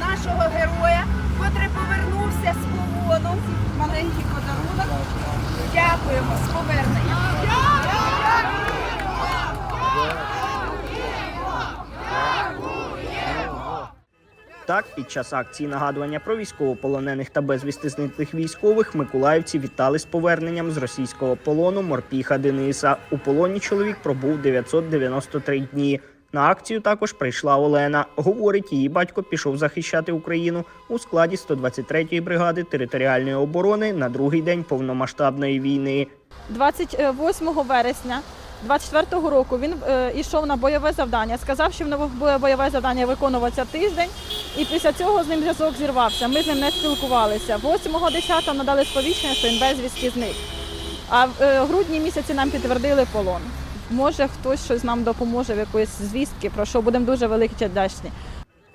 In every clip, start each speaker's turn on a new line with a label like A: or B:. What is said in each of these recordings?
A: нашого героя, котрий повернувся з полону. Маленький подарунок. Дякуємо з поверненням.
B: Так, під час акції нагадування про військовополонених та безвісти зниклих військових миколаївці вітали з поверненням з російського полону морпіха Дениса. У полоні чоловік пробув 993 дні. На акцію також прийшла Олена. Говорить, її батько пішов захищати Україну у складі 123-ї бригади територіальної оборони на другий день повномасштабної війни.
C: 28 вересня 24-го року він е, йшов на бойове завдання. Сказав, що в буде бойове завдання виконуватися тиждень, і після цього з ним зв'язок зірвався. Ми з ним не спілкувалися. 8-10 надали сповіщення, що він безвісті зник. А в е, грудні місяці нам підтвердили полон. Може, хтось щось нам допоможе в якоїсь звістки, про що будемо дуже великі вдячні.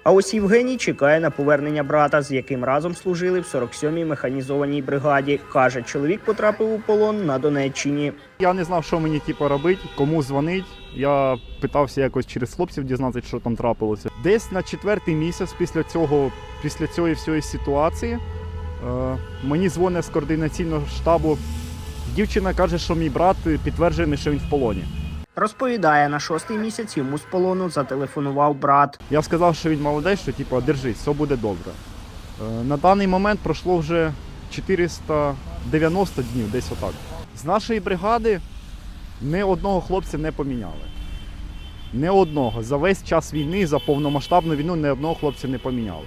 B: А ось Євгеній чекає на повернення брата, з яким разом служили в 47-й механізованій бригаді. Каже, чоловік потрапив у полон на Донеччині.
D: Я не знав, що мені типу, робити, кому дзвонить. Я питався якось через хлопців дізнатися, що там трапилося. Десь на четвертий місяць після цього, після цієї всієї ситуації, е, мені дзвонить з координаційного штабу. Дівчина каже, що мій брат підтверджений, що він в полоні.
B: Розповідає, на шостий місяць йому з полону зателефонував брат.
D: Я сказав, що він молодець, що типу, держись, все буде добре. Е, На даний момент пройшло вже 490 днів, десь отак. З нашої бригади ні одного хлопця не поміняли. Не одного. За весь час війни, за повномасштабну війну, ні одного хлопця не поміняли.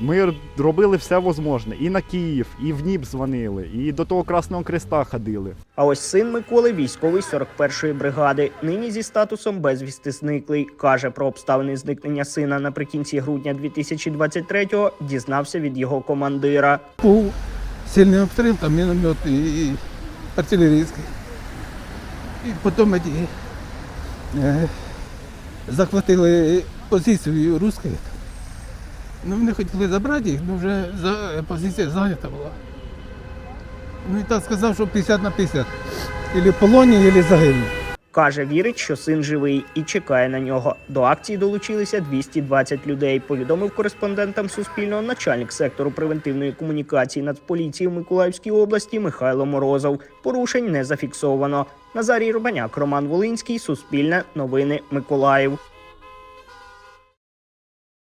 D: Ми робили все можливе. І на Київ, і в Дніп дзвонили, і до того Красного Креста ходили.
B: А ось син Миколи, військовий 41-ї бригади, нині зі статусом безвісти зниклий. Каже про обставини зникнення сина наприкінці грудня 2023-го, дізнався від його командира.
E: Був сильний обстріл, там міномет і, і артилерійський. І потім е, захватили позицію русських. Ну, вони хотіли забрати їх, але вже за, позиція зайнята була. Ну і так сказав, що 50 на 50. Ілі полоні, ілі загинув.
B: Каже, вірить, що син живий і чекає на нього. До акції долучилися 220 людей. Повідомив кореспондентам Суспільного начальник сектору превентивної комунікації Нацполіції в Миколаївській області Михайло Морозов. Порушень не зафіксовано. Назарій Рубаняк, Роман Волинський, Суспільне, Новини Миколаїв.